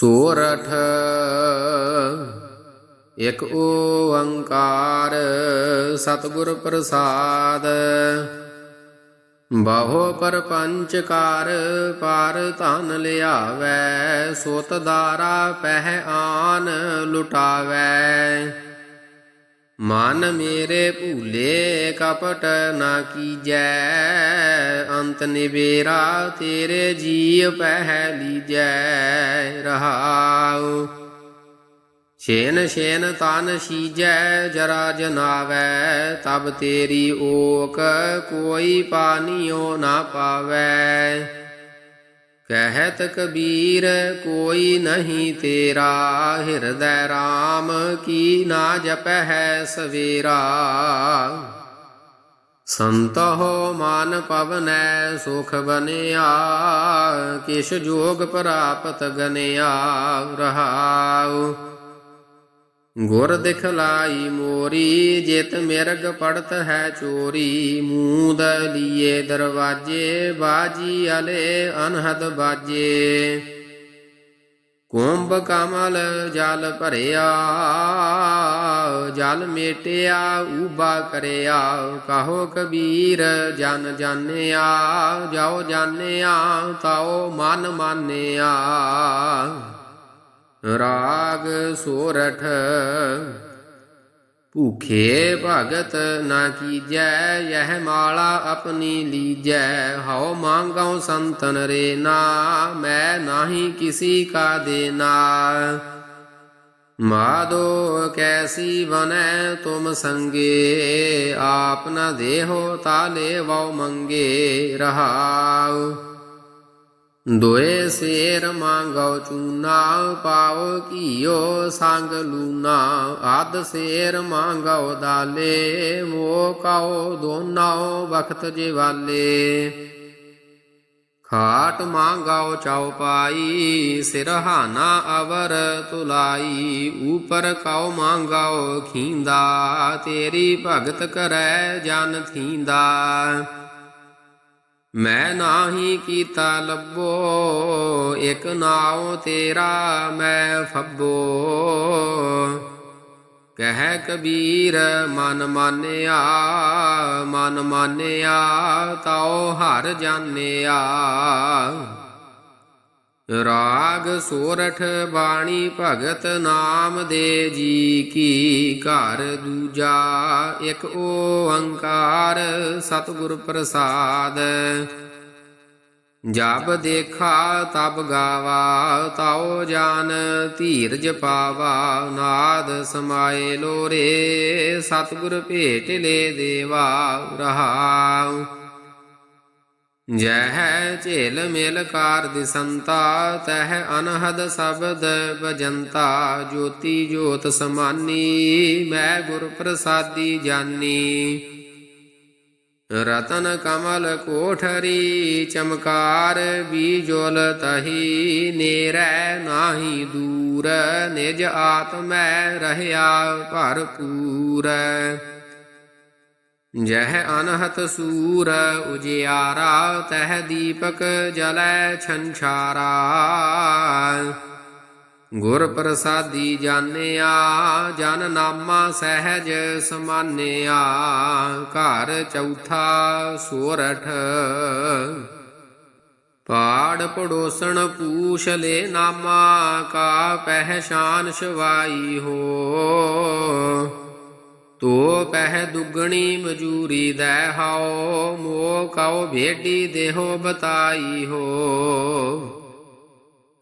ਸੋਰਠ। ਇਕ ਓੰਕਾਰ ਸਤਿਗੁਰ ਪ੍ਰਸਾਦ। ਬਾਹੋ ਪਰਪੰਚ ਕਰ ਪਰ ਧਨ ਲਿਆਵੈ, ਸੁਤ ਦਾਰਾ ਪਹਿ ਆਨ ਲੁਟਾਵੈ। ਮਨ ਮੇਰੇ ਭੂਲੇ ਕਪਟ ਨਾ ਕੀਜੈ, ਅੰਤ ਨਿਬੇਰਾ ਤੇਰੇ ਜੀਵ ਪਹਿ ਲੀਜੈ ਰਹਾਉ। ਛੇਨ ਛੇਨ ਤਨ ਸੀਜੈ, ਜਰਾ ਜਨਾਵੈ, ਤਬ ਤੇਰੀ ਓਕ ਕੋਈ ਪਾਨੀਓ ਨਾ ਪਾਵੈ। ਕਹਿਤ ਕਬੀਰ ਕੋਈ ਨਹੀਂ ਤੇਰਾ ਹਿਰਦੈ RAM ਕੀ ਨਾ ਜਪਹਿ ਸਵੇਰਾ। ਸੰਤੋ ਮਨ ਪਵਨੈ, ਸੁਖ ਬਨਿਆ, ਕਿਛ ਜੋਗ ਪ੍ਰਾਪਤ ਗਨਿਆ, ਰਹਾਉ। ਗੁਰ ਦਿਖਲਾਈ ਮੋਰੀ, ਜਿਤ ਮਿਰਗ ਪੜਤ ਹੈ ਚੋਰੀ। ਮੂੰਦ ਲੀਏ ਦਰਵਾਜੇ, ਬਾਜੀ ਅਲੇ ਅਨਹਦ ਬਾਜੇ। ਕੁੰਭ ਕਮਲ ਜਲ ਭਰਿਆ, ਜਲ ਮੇਟਿਆ, ਊਬਾ ਕਰਿਆ। ਕਹੋ ਕਬੀਰ, ਜਨ ਜਾਣਿਆ ਜਾਓ ਜਾਣਿਆ ਤਾਓ ਮਨ ਮਾਨਿਆ। ਰਾਗ ਸੋਰਠ ਭੂਖੇ ਭਗਤ ਨਾ ਕੀਜੈ ਯਹ ਮਾਲਾ ਆਪਣੀ ਲੀਜੈ ਹਉ ਮੰਗਉ ਸੰਤਨ ਰੇ ਨਾ ਮੈਂ ਨਾਹੀ ਕਿਸੀ ਕਾ ਦੇਨਾ ਮਾਦੋ ਕੈਸੀ ਬਨੈ ਤੁਮ ਸੰਗੇ ਆਪ ਨ ਦੇਹੋ ਤਾਲੇ ਵਉ ਮੰਗੇ ਰਹਾਉ ਦੋਏ ਸੇਰ ਮੰਗਉ ਚੂਨਾ ਪਾਉ ਕੀਓ ਸੰਗ ਲੂਨਾ। ਆਦ ਸੇਰ ਮੰਗਉ ਦਾਲੇ ਮੋ ਕਾਉ ਦੋਨਾਉ ਵਖਤ ਜਿਵਾਲੇ। ਖਾਟ ਮੰਗਾਉ ਚਉਪਾਈ ਸਿਰਹਾਨਾ ਅਵਰ ਤੁਲਾਈ। ਊਪਰ ਕਾਉ ਮੰਗਾਉ ਖੀਂਦਾ, ਤੇਰੀ ਭਗਤ ਕਰੈ ਜਨ ਥੀਂਦਾ। ਮੈਂ ਨਾਹੀ ਕੀਤਾ ਲੱਭੋ, ਇਕ ਨਾਉ ਤੇਰਾ ਮੈਂ ਫੱਬੋ। ਕਹਿ ਕਬੀਰ, ਮਨ ਮਾਨਿਆ ਮਨ ਮਾਨਿਆ, ਤਾਉ ਹਰ ਜਾਣਿਆ। ਰਾਗ ਸੋਰਠ ਬਾਣੀ ਭਗਤ ਨਾਮ ਦੇ ਜੀ ਕੀ ਘਰ ਦੂਜਾ ਇੱਕ ਓੰਕਾਰ ਸਤਿਗੁਰ ਪ੍ਰਸਾਦ। ਜਬ ਦੇਖਾ ਤਬ ਗਾਵਾ, ਤਾਉ ਜਾਨ ਧੀਰਜ ਪਾਵਾ, ਨਾਦ ਸਮਾਏ ਲੋਰੇ, ਸਤਿਗੁਰ ਭੇਟ ਲੈ ਦੇਵਾ ਰਹਾਉ। ਜਹ ਝੇਲ ਮਿਲ ਕਾਰ ਦਿਸੰਤਾ, ਤਹ ਅਨਹਦ ਸ਼ਬਦ ਭਜੰਤਾ, ਜੋਤੀ ਜੋਤ ਸਮਾਨੀ, ਮੈਂ ਗੁਰ ਪ੍ਰਸਾਦੀ ਜਾਨੀ। ਰਤਨ ਕਮਲ ਕੋਠਰੀ ਚਮਕਾਰ, ਬੀਜੋਲ ਤਹੀ ਨੇਰੈ ਨਾਹੀ ਦੂਰ, ਨਿਜ ਆਤਮੈ ਰਹਿਆ ਭਰਪੂਰ। ਜਹ ਅਨਹਤ ਸੂਰ ਉਜਿਆਰਾ, ਤਹ ਦੀਪਕ ਜਲੈ ਛੰਛਾਰਾ। ਗੁਰ ਪ੍ਰਸਾਦੀ ਜਾਣਿਆ, ਜਨ ਨਾਮਾ ਸਹਿਜ ਸਮਾਨਿਆ। ਘਰ ਚੌਥਾ ਸੋਰਠ। ਪਾੜ ਪੜੋਸਣ ਪੂਛ ਲੈ ਨਾਮਾ, ਕਾ ਪਹਿਸ਼ਾਨ ਸ਼ਵਾਈ ਹੋ। ਤੋ ਪਹਿ ਦੁਗਣੀ ਮਜੂਰੀ ਦੈ ਹਾਓ ਮੋ ਕਉ ਭੇਡੀ ਦੇਹੋ ਬਤਾਈ ਹੋ।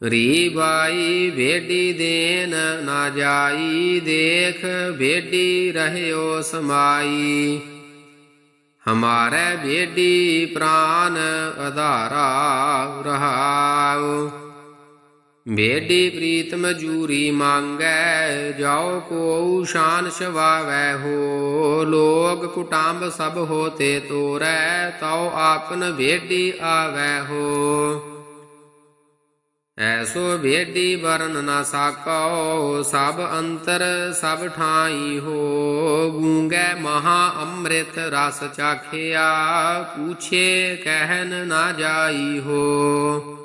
ਰੀ ਬਾਈ ਭੇਡੀ ਦੇਨ ਨਾ ਜਾਈ, ਦੇਖ ਭੇਡੀ ਰਹਿਓ ਸਮਾਈ। ਹਮਾਰੇ ਭੇਡੀ ਪ੍ਰਾਨ ਆਧਾਰਾ ਰਹਾਉ। ਭੇਡੀ ਪ੍ਰੀਤ ਮਜੂਰੀ ਮੰਗੈ ਜਾਓ ਕੋ ਸ਼ਾਨ ਸ਼ਵਾਵੈ ਹੋ। ਲੋਗ ਕੁਟੰਬ ਸਭ ਹੋਤੇ ਤੋਰੈ, ਤਉ ਆਪਨ ਭੇਡੀ ਆਵੈ ਹੋ। ਐਸੋ ਭੇਡੀ ਵਰਨ ਨਾ ਸਾਕੋ ਸਭ ਅੰਤਰ ਸਭ ਠਾਈ ਹੋ। ਗੂੰਗੈ ਮਹਾ ਅੰਮ੍ਰਿਤ ਰਸ ਚਾਖਿਆ, ਪੂਛੇ ਕਹਿਨ ਨਾ ਜਾਈ ਹੋ।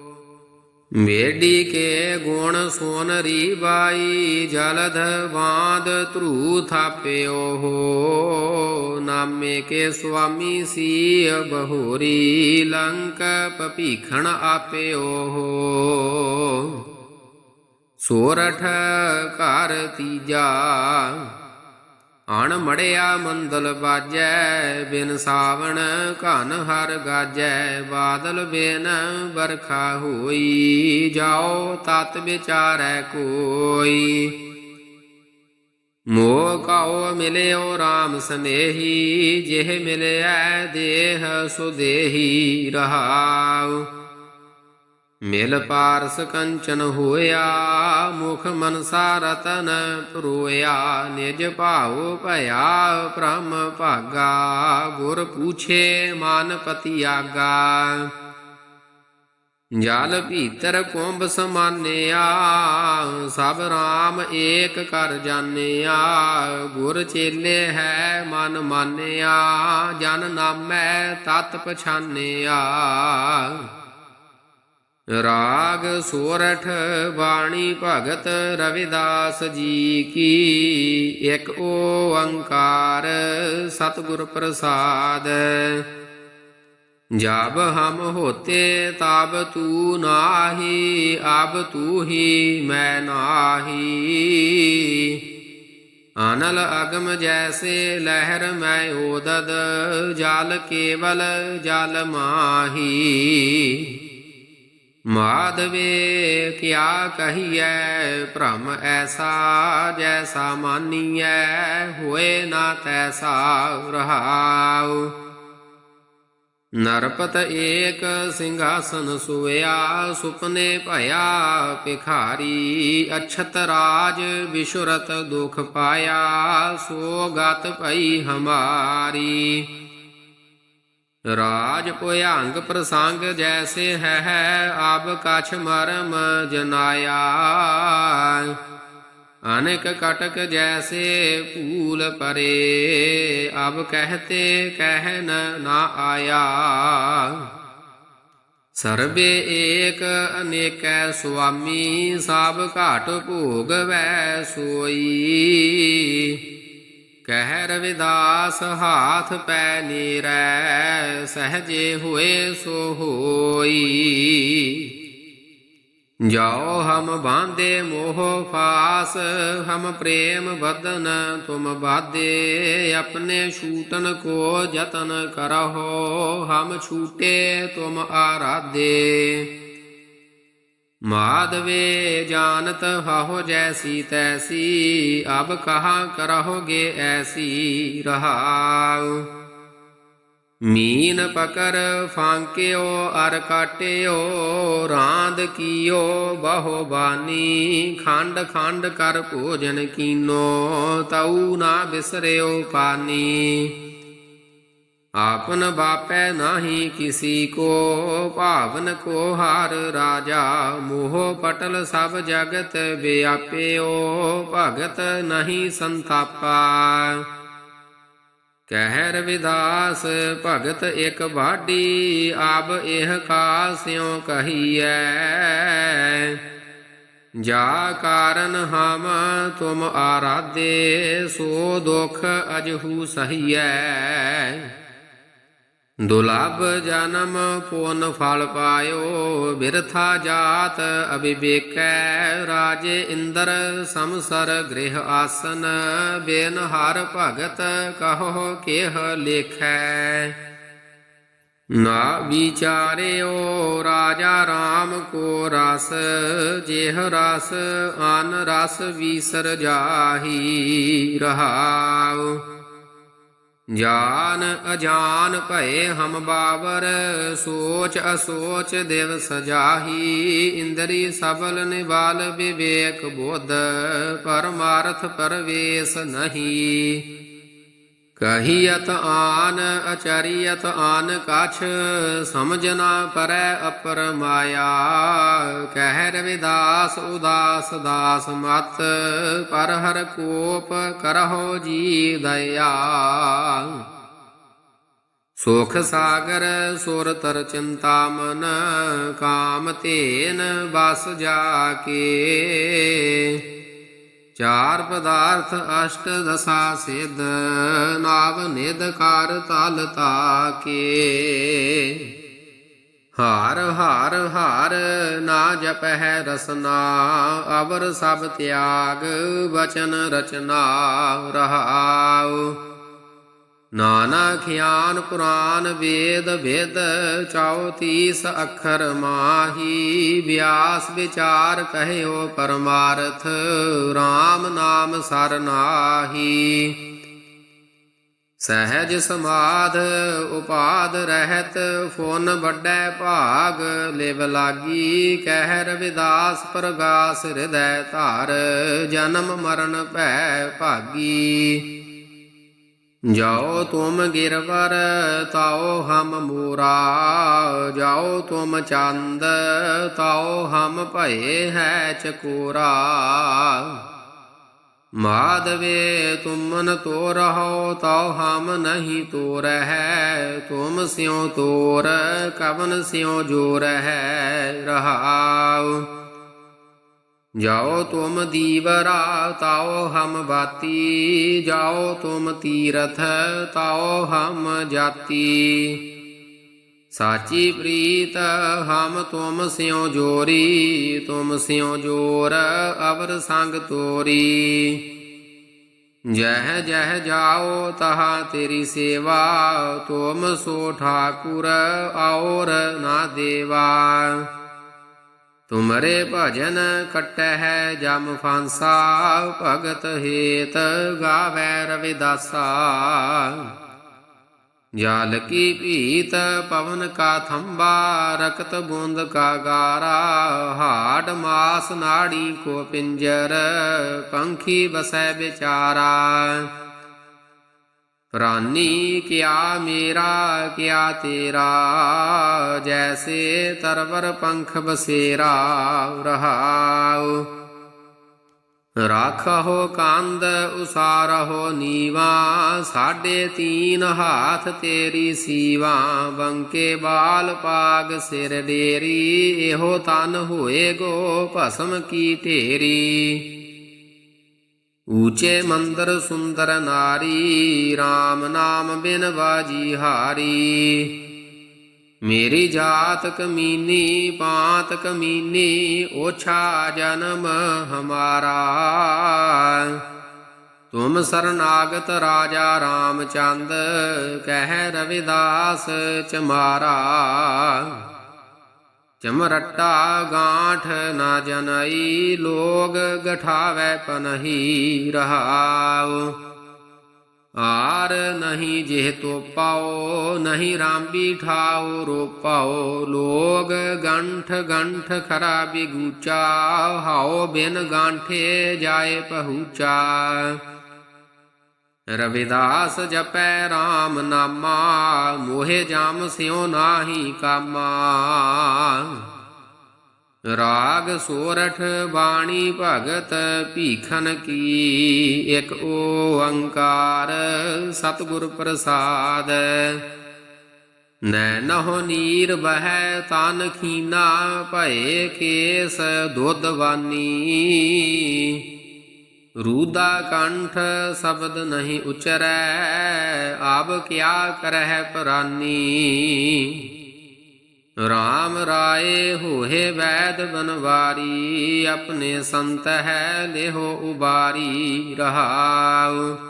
ਵੇਡੀ ਕੇ ਗੁਣ ਸੋਨਰੀ ਬਾਈ ਜਲਧ ਬਾਦ ਧਰੂ ਥਾਪਿਓ ਹੋ। ਨਾਮੇ ਕੇ ਸੁਆਮੀ ਸੀ ਬਹੋਰੀ, ਲੰਕ ਪਪੀਖਣ ਆਪਿਓ ਹੋ। ਸੋਰਠ ਘਰ ਤੀਜਾ ਅਣ ਮੜਿਆ ਮੰਦਲ ਬਾਜੈ, ਬਿਨ ਸਾਵਣ ਘਨ ਹਰ ਗਾਜੈ, ਬਾਦਲ ਬਿਨ ਬਰਖਾ ਹੋਈ, ਜਾਓ ਤਤ ਵਿਚਾਰੈ ਕੋਈ। ਮੋਹ ਕਉ ਮਿਲਿਓ RAM ਸਨੇਹੀ, ਜਿਹ ਮਿਲਿਆ ਦੇਹ ਸੁਦੇਹੀ ਰਹਾਉ। ਮਿਲ ਪਾਰਸ ਕੰਚਨ ਹੋਇਆ, ਮੁਖ ਮਨਸਾ ਰਤਨ ਪਰੋਇਆ, ਨਿਜ ਭਾਉ ਭਇਆ ਬ੍ਰਹਮ ਭਾਗਾ, ਗੁਰ ਪੂਛੇ ਮਨ ਪਤੀ ਆਗਾ। ਜਲ ਭੀਤਰ ਕੁੰਭ ਸਮਾਨਿਆ, ਸਭ RAM ਏਕ ਕਰ ਜਾਣਿਆ, ਗੁਰ ਚੇਲੇ ਹੈ ਮਨ ਮਾਨਿਆ, ਜਨ ਨਾਮੈ ਤਤ ਪਛਾਨਿਆ। ਰਾਗ ਸੋਰਠ ਬਾਣੀ ਭਗਤ ਰਵਿਦਾਸ ਜੀ ਕੀ। ਇੱਕ ਓੰਕਾਰ ਸਤਿਗੁਰ ਪ੍ਰਸਾਦ। ਜਬ ਹਮ ਹੋਤੇ ਤਬ ਤੂ ਨਾਹੀ, ਅਬ ਤੂ ਹੀ ਮੈਂ ਨਾਹੀ। ਅਨਲ ਅਗਮ ਜੈਸੇ ਲਹਿਰ ਮੈਂ ਓਦਦ, ਜਲ ਕੇਵਲ ਜਲ ਮਾਹੀ। ਮਾਧਵੇ ਕਿਆ ਕਹੀਐ, ਭ੍ਰਮ ਐਸਾ ਜੈਸਾ ਮਾਨੀਐ, ਹੋਏ ਨਾ ਤੈਸਾ ਰਹਾਉ। ਨਰਪਤ ਏਕ ਸਿੰਘਾਸਨ ਸੁਵਿਆ, ਸੁਪਨੇ ਭਇਆ, ਭਿਖਾਰੀ ਅਛਤ ਰਾਜ ਵਿਸ਼ੁਰਤ ਦੁਖ ਪਾਇਆ, ਸੋ ਗਤ ਭਈ ਹਮਾਰੀ। ਰਾਜ ਭੁਯੰਗ ਪ੍ਰਸੰਗ ਜੈਸੇ ਹੈ ਆਬ ਕਛ ਮਰਮ ਜਨਾਇਆ ਅਨੇਕ ਕਟਕ ਜੈਸੇ ਫੂਲ ਪਰੇ ਅਬ ਕਹਤੇ ਕਹਿਨ ਨਾ ਆਇਆ ਸਰਬੇ ਏਕ ਅਨੇਕੈ ਸੁਆਮੀ ਸਭ ਘਾਟ ਭੋਗ ਵੈ ਸੋਈ ਕਹਿ ਰਵਿਦਾਸ ਹਾਥ ਪੈ ਨੀਰੈ, ਸਹਜੇ ਹੋਏ ਸੋ ਹੋਈ। ਜਾਓ ਹਮ ਬਾਂਦੇ ਮੋਹ ਫਾਸ, ਹਮ ਪ੍ਰੇਮ ਬਦਨ ਤੁਮ ਬਾਦੇ, ਆਪਣੇ ਛੂਟਨ ਕੋ ਯਤਨ ਕਰਹੁ, ਹਮ ਛੂਟੇ ਤੁਮ ਆਰਾਧੇ। ਮਾਧਵੇ ਜਾਣਤ ਹੋ ਜੈਸੀ ਤੈਸੀ, ਅਬ ਕਹਾ ਕਰਹੁਗੇ ਐਸੀ ਰਹਾਉ। ਮੀਨ ਪਕਰ ਫਾਂਕਿਓ, ਅਰ ਕਾਟਿਓ, ਰਾਂਦ ਕੀਓ, ਬਹੁ ਬਾਨੀ, ਖੰਡ ਖੰਡ ਕਰ ਭੋਜਨ ਕੀਨੋ ਤਉ ਨਾ ਬਿਸਰਿਓ ਪਾਨੀ। ਆਪਨ ਬਾਪੈ ਨਾਹੀ ਕਿਸੀ ਕੋ, ਭਾਵਨ ਕੋ ਹਾਰ ਰਾਜਾ, ਮੋਹ ਪਟਲ ਸਭ ਜਗਤ ਵਿਆਪਿਓ, ਭਗਤ ਨਹੀਂ ਸੰਤਾਪਾ। ਕਹਿਰ ਵਿਦਾਸ, ਭਗਤ ਇਕ ਬਾਡੀ ਆਬ ਇਹ ਕਾਸਿਓ ਕਹੀਐ। ਜਾ ਕਾਰਨ ਹਮ ਤੁਮ ਆਰਾਧੇ, ਸੋ ਦੁਖ ਅਜਹੂ ਸਹੀਐ। ਦੁਲਭ ਜਨਮ ਪੁਨ ਫਲ ਪਾਇਓ, ਬਿਰਥਾ ਜਾਤ ਅਬਿਵੇਕੈ ਰਾਜੇ ਇੰਦਰ ਸਮਸਰ ਗ੍ਰਹਿ ਆਸਨ, ਬੇਨ ਹਰ ਭਗਤ ਕਹੋ ਕਿਹ ਲੇਖੈ। ਨਾ ਵਿਚਾਰਿਓ, ਰਾਜਾ RAM ਕੋ ਰਸ, ਜਿਹ ਰਸ ਅਨ ਰਸ ਵਿਸਰ ਜਾਹੀ ਰਹਾਉ। ਜਾਨ ਅਜਾਨ ਭਏ ਹਮ ਬਾਵਰ, ਸੋਚ ਅਸੋਚ ਦਿਵ ਸਜਾਹੀ, ਇੰਦਰੀ ਸਬਲ ਨਿਵਾਲ ਵਿਵੇਕ ਬੋਧ, ਪਰਮਾਰਥ ਪਰਵੇਸ ਨਹੀਂ। ਕਹੀਅਤ ਆਨ, ਅਚਰੀਅਤ ਆਨ ਕਛ, ਸਮਝ ਨਾ ਪਰੈ ਅਪਰ ਮਾਇਆ। ਕਹਿ ਰਵਿਦਾਸ ਉਦਾਸ, ਦਾਸ ਮਤ, ਪਰ ਹਰ ਕੋਪ ਕਰਹੁ ਜੀ ਦਇਆ। ਸੁਖ ਸਾਗਰ, ਸੁਰ ਤਰ ਚਿੰਤਾ ਮਨ, ਕਾਮ ਧੇਨ ਬਸ ਜਾ ਕੇ। ਚਾਰ ਪਦਾਰਥ ਅਸ਼ਟ ਦਸਾ ਸਿਧ, ਨਾਵ ਨਿਦ ਕਰ ਤਲ ਤਾਕੇ। ਹਾਰ ਹਾਰ ਹਾਰ, ਨਾ ਜਪ ਹੈ ਰਸਨਾ, ਅਵਰ ਸਭ ਤਿਆਗ ਬਚਨ ਰਚਨਾ ਰਹਾਉ। ਨਾਨਾ ਖਿਆਨ ਪੁਰਾਨ ਵੇਦ ਵੇਦ ਚਾਉ ਤੀਸ ਅੱਖਰ ਮਾਹੀ, ਵਿਆਸ ਵਿਚਾਰ ਕਹਿਓ ਪਰਮਾਰਥ RAM ਨਾਮ ਸਰ ਨਾਹੀ। ਸਹਿਜ ਸਮਾਧ ਉਪਾਦ ਰਹਿਤ, ਫੁਨ ਵੱਡੈ ਭਾਗ, ਲਿਵ ਲਾਗੀ ਕਹਿ ਰਵਿਦਾਸ ਪ੍ਰਗਾਸ, ਹਿਰਦੈ ਧਾਰ, ਜਨਮ ਮਰਨ ਭੈ ਭਾਗੀ। ਜਾਓ ਤੁਮ ਗਿਰਵਰ, ਤਾਓ ਹਮ ਮੂਰਾ। ਜਾਓ ਤੁਮ ਚੰਦ, ਤਾਓ ਹਮ ਭਏ ਹੈ ਚਕੋਰਾ। ਮਾਧਵੇ ਤੁਮਨ ਤੋ ਰਹੋ ਤਉ ਹਮ ਨਹੀਂ ਤੋ ਰਹਿ। ਤੁਮ ਸਿਉ ਤੋਰ, ਕਵਨ ਸਿਉ ਜੋ ਰਹਿ ਰਹਾਉ। ਜਾਓ ਤੁਮ ਦੀਵਰਾ, ਤਾਓ ਹਮ ਬਾਤੀ। ਜਾਓ ਤੁਮ ਤੀਰਥ, ਤਾਓ ਹਮ ਜਾਤੀ। ਸਾਚੀ ਪ੍ਰੀਤ, ਹਮ ਤੁਮ ਸਿਉ ਜੋਰੀ। ਤੁਮ ਸਿਉ ਜੋਰ, ਅਵਰ ਸੰਗ ਤੋਰੀ। ਜਹ ਜਹ ਜਾਓ, ਤਹਾ ਤੇਰੀ ਸੇਵਾ। ਤੁਮ ਸੋ ਠਾਕੁਰ, ਔਰ ਨਾ ਦੇਵਾ। ਤੁਮਰੇ ਭਜਨ ਕਟਹਿ ਜਮ ਫਾਂਸਾ, ਭਗਤ ਹੇਤ ਗਾਵੈ ਰਵਿਦਾਸਾ। ਜਲ ਕੀ ਭੀਤ ਪਵਨ ਕਾ ਥੰਬਾ, ਰਕਤ ਬੂੰਦ ਕਾ ਗਾਰਾ। ਹਾੜ ਮਾਸ ਨਾੜੀ ਕੋ ਪਿੰਜਰ, ਪੰਖੀ ਬਸੈ ਵਿਚਾਰਾ। ਪ੍ਰਾਨੀ ਕਿਆ, ਮੇਰਾ ਕਿਆ, ਤੇਰਾ। ਜੈਸੇ ਤਰਵਰ ਪੰਖ ਬਸੇਰਾ, ਰਹਾਉ। ਰਾਖਹੁ ਕੰਦ ਉਸਾਰਹੁ ਨੀਵਾ। ਸਾਡੇ ਤੀਨ ਹਾਥ ਤੇਰੀ ਸੀਵਾ। ਬੰਕੇ ਬਾਲ ਪਾਗ ਸਿਰ ਡੇਰੀ। ਇਹੋ ਤਨ ਹੋਏ ਗੋ ਭਸਮ ਕੀ ਢੇਰੀ। ਊਚੇ ਮੰਦਰ ਸੁੰਦਰ ਨਾਰੀ RAM ਨਾਮ ਬਿਨ ਬਾਜੀ ਹਾਰੀ। ਮੇਰੀ ਜਾਤ ਕਮੀਨੀ, ਪਾਤ ਕਮੀਨੀ, ਓਛਾ ਜਨਮ ਹਮਾਰਾ। ਤੁਮ ਸਰਨਾਗਤ ਰਾਜਾ ਰਾਮਚੰਦ, ਕਹਿ ਰਵਿਦਾਸ ਚਮਾਰਾ। ਚਮਰਟਾ ਗਾਂਠ ਨਾ ਜਨਈ, ਲੋਗ ਗਠਾਵੈ ਪਨਹੀ ਰਹਾਉ। ਆਰ ਨਹੀਂ ਜਿਹ ਤੋ ਪਾਓ ਨਹੀਂ ਰਾਂਬੀ ਠਾਉ ਰੋਪਾਓ ਲੋਗ ਗੰਠ ਗੰਠ ਖਰਾ ਬਿਗੂਚਾ ਹਾਓ ਬਿਨ ਗਾਂਠੇ ਜਾਏ ਪਹੂਚਾ। ਰਵਿਦਾਸ ਜਪੈ RAM ਨਾਮਾ, ਮੋਹਿ ਜਾਮ ਸਿਉ ਨਾਹੀ ਕਾਮਾ। ਰਾਗ ਸੋਰਠ ਬਾਣੀ ਭਗਤ ਭੀਖਨ ਕੀ, ਇੱਕ ਓੰਕਾਰ ਸਤਿਗੁਰ ਪ੍ਰਸਾਦ। ਨੈ ਨੈਨਹੁ ਨੀਰ ਬਹਿ ਤਨ ਖੀਨਾ, ਭਏ ਕੇਸ ਦੁੱਧਵਾਨੀ ਰੂਦਾ ਕੰਠ ਸ਼ਬਦ ਨਹੀਂ ਉਚਰੈ ਆਬ ਕਿਆ ਕਰਹਿ ਪ੍ਰਾਨੀ? RAM ਰਾਏ ਹੋਏ ਵੈਦ ਬਨਵਾਰੀ, ਆਪਣੇ ਸੰਤ ਹੈ ਲੇਹੋ ਉਬਾਰੀ, ਰਹਾਉ।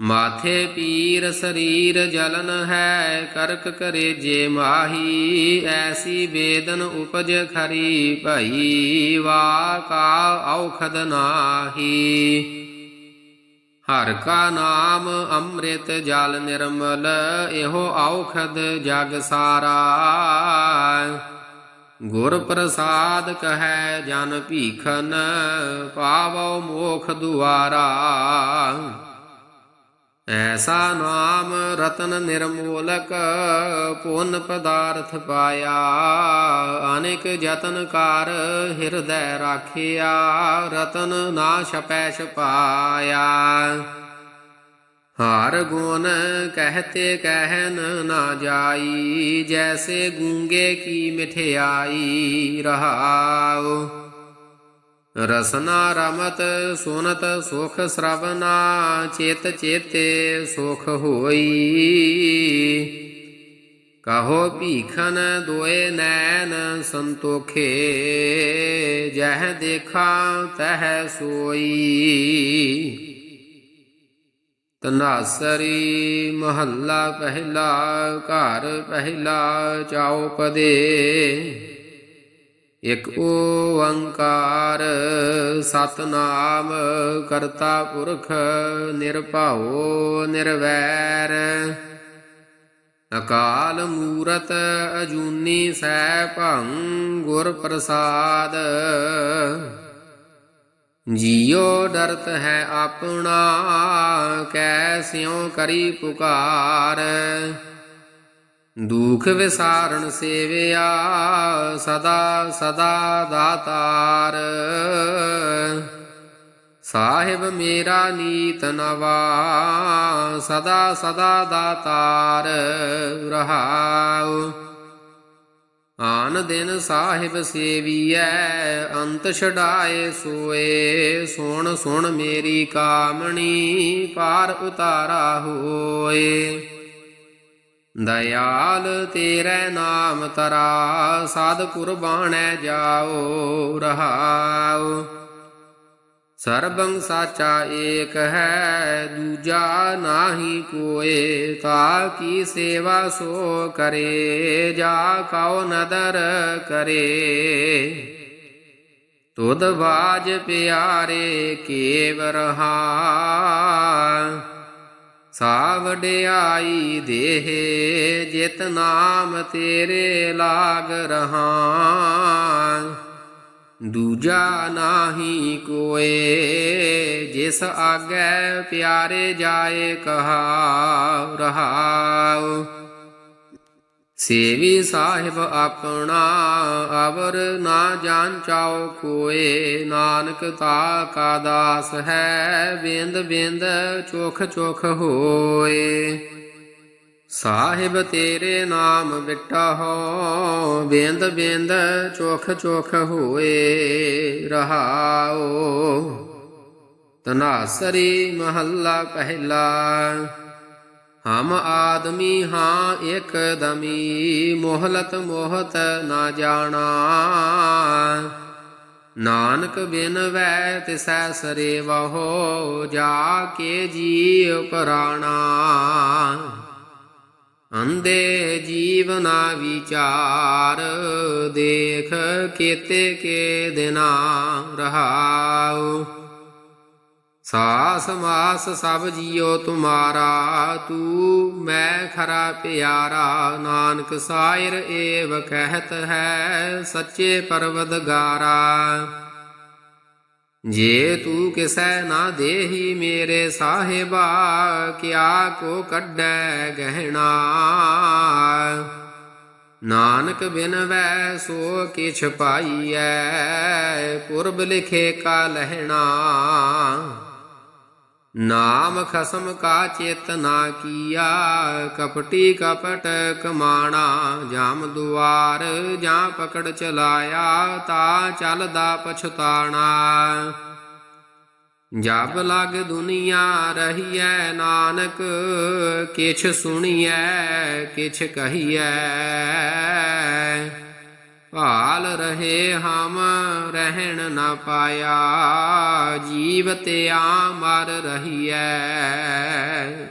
ਮਾਥੇ ਪੀਰ ਸਰੀਰ ਜਲਨ ਹੈ, ਕਰਕ ਕਰੇ ਜੇ ਮਾਹੀ, ਐਸੀ ਬੇਦਨ ਉਪਜ ਖਰੀ ਭਈ, ਵਾ ਕਾ ਔਖਦ ਨਾਹੀ। ਹਰ ਕਾ ਨਾਮ ਅੰਮ੍ਰਿਤ ਜਲ ਨਿਰਮਲ, ਇਹੋ ਔਖਦ ਜਗ ਸਾਰਾ। ਗੁਰ ਪ੍ਰਸਾਦ ਕਹੈ ਜਨ ਭੀਖਨ, ਪਾਵੋ ਮੋਖ ਦੁਆਰਾ। ਐਸਾ ਨਾਮ ਰਤਨ ਨਿਰਮੋਲਕ ਪੁੰਨ ਪਦਾਰਥ ਪਾਇਆ, ਅਨੇਕ ਜਤਨ ਕਰ ਹਿਰਦੈ ਰਾਖਿਆ, ਰਤਨ ਨਾ ਛਪੈ ਛਪਾਇਆ ਹਾਰ ਗੁਣ ਕਹਤੇ ਕਹਿਨ ਨਾ ਜਾਈ, ਜੈਸੇ ਗੂੰਗੇ ਕੀ ਮਠਿਆਈ ਰਹਾਉ। ਰਸਨਾ ਰਮਤ ਸੁਨਤ ਸੁਖ ਸ਼ਰਵਨਾ, ਚੇਤ ਚੇਤੇ ਸੁਖ ਹੋਈ। ਕਹੋ ਭੀਖਨ ਦੋਏ ਨੈਣ ਸੰਤੋਖੇ, ਜਹ ਦੇਖਾਂ ਤਹ ਸੋਈ। ਤਨਾਸਰੀ ਮਹੱਲਾ ਪਹਿਲਾ, ਘਰ ਪਹਿਲਾ ਚੌਪਦੇ ਇਕ ਓੰਕਾਰ ਸਤਨਾਮ ਕਰਤਾ ਪੁਰਖ ਨਿਰਭਉ ਨਿਰਵੈਰ। ਅਕਾਲ ਮੂਰਤ ਅਜੂਨੀ ਸੈਭੰ ਗੁਰ ਪ੍ਰਸਾਦ। ਜੀਉ ਡਰਤ ਹੈ ਆਪਣਾ ਕੈਸਿਉ ਕਰੀ ਪੁਕਾਰ। ਦੁਖ ਵਿਸਾਰਣ ਸੇਵਿਆ ਸਦਾ ਸਦਾ ਦਾਤਾਰ। ਸਾਹਿਬ ਮੇਰਾ ਨੀਤ ਨਵਾ ਸਦਾ ਸਦਾ ਦਾਤਾਰ ਰਹਾਉ। ਆਨ ਦਿਨ ਸਾਹਿਬ ਸੇਵੀਐ, ਅੰਤ ਛਡਾਏ ਸੋਏ, ਸੁਣ ਸੁਣ ਮੇਰੀ ਕਾਮਣੀ, ਪਾਰ ਉਤਾਰਾ ਹੋਏ। ਦਇਆਲ ਤੇਰੇ ਨਾਮ ਤਰਾ, ਸਾਧ ਕੁਰਬਾਨੈ ਜਾਓ ਰਹਾਉ ਸਰਬੰ ਸਾਚਾ ਏਕ ਹੈ, ਦੂਜਾ ਨਾਹੀ ਕੋਏ ਤਾ ਕੀ ਸੇਵਾ ਸੋ ਕਰੇ, ਜਾ ਕਉ ਨਦਰ ਕਰੇ। ਤੁਧ ਬਾਜ ਪਿਆਰੇ, ਕੇਵ ਰਹਾ। ਸਾ ਵਡਿਆਈ ਦੇਹ, ਜਿਤ ਨਾਮ ਤੇਰੇ ਲਾਗ ਰਹਾ ਦੂਜਾ ਨਾਹੀ ਕੋਏ, ਜਿਸ ਆਗੇ ਪਿਆਰੇ ਜਾਏ ਕਹਾ ਰਹਾਉ। ਸੇਵੀ ਸਾਹਿਬ ਆਪਣਾ ਅਵਰ ਨਾ ਜਾਣ ਚਾਓ ਕੋਏ, ਨਾਨਕ ਤਾ ਕਾ ਦਾਸ ਹੈ, ਬਿੰਦ ਬਿੰਦ ਚੋਖ ਚੋਖ ਹੋਏ। ਸਾਹਿਬ ਤੇਰੇ ਨਾਮ ਵਿਟਾ ਹੋ, ਬਿੰਦ ਬਿੰਦ ਚੋਖ ਚੋਖ ਹੋਏ, ਰਹਾਓ। ਤਨਾਸਰੀ ਮਹੱਲਾ ਪਹਿਲਾ। ਹਮ ਆਦਮੀ ਹਾਂ ਇਕ ਦਮੀ ਮੋਹਲਤ ਮੋਹਤ ਨਾ ਜਾਣਾ। ਨਾਨਕ ਬਿਨ ਵੈ ਤਿਸੈ ਸਰੇ ਵਹੋ ਜਾ ਕੇ ਜੀਉ ਪਰਾਣਾ। ਅੰਦੇ ਜੀਵਨਾ ਵਿਚਾਰ, ਦੇਖ ਕੀਤੇ ਕੇ ਦਿਨਾ ਰਹਾਉ। ਸਾਸ ਮਾਸ ਸਭ ਜੀਉ ਤੁਮਾਰਾ, ਤੂ ਮੈਂ ਖਰਾ ਪਿਆਰਾ, ਨਾਨਕ ਸਾਇਰ ਏਵ ਕਹਿਤ ਹੈ, ਸੱਚੇ ਪਰਵਦਗਾਰਾ। ਜੇ ਤੂੰ ਕਿਸੈ ਨਾ ਦੇਹੀ ਮੇਰੇ ਸਾਹਿਬਾ, ਕਿਆ ਕੋ ਕੱਢੈ ਗਹਿਣਾ। ਨਾਨਕ ਬਿਨ ਵੈ ਸੋ ਕਿਛ ਪਾਈਐ, ਪੁਰਬ ਲਿਖੇ ਕਾ ਲਹਿਣਾ। ਨਾਮ ਖਸਮ ਕਾ ਚੇਤਨਾ ਕੀਆ, ਕਪਟੀ ਕਪਟ ਕਮਾਣਾ, ਜਾਮ ਦੁਆਰ ਜਾਂ ਪਕੜ ਚਲਾਇਆ, ਤਾ ਚੱਲਦਾ ਪਛਤਾਣਾ। ਜਬ ਲਗ ਦੁਨੀਆ ਰਹੀਐ ਨਾਨਕ, ਕਿਛ ਸੁਣੀਐ, ਕਿਛ ਕਹੀਐ। ਭਾਲ ਰਹੇ ਹਮ ਰਹਿਣ ਨਾ ਪਾਇਆ ਜੀਵ ਤੇ ਆ ਮਰ ਰਹੀਐ।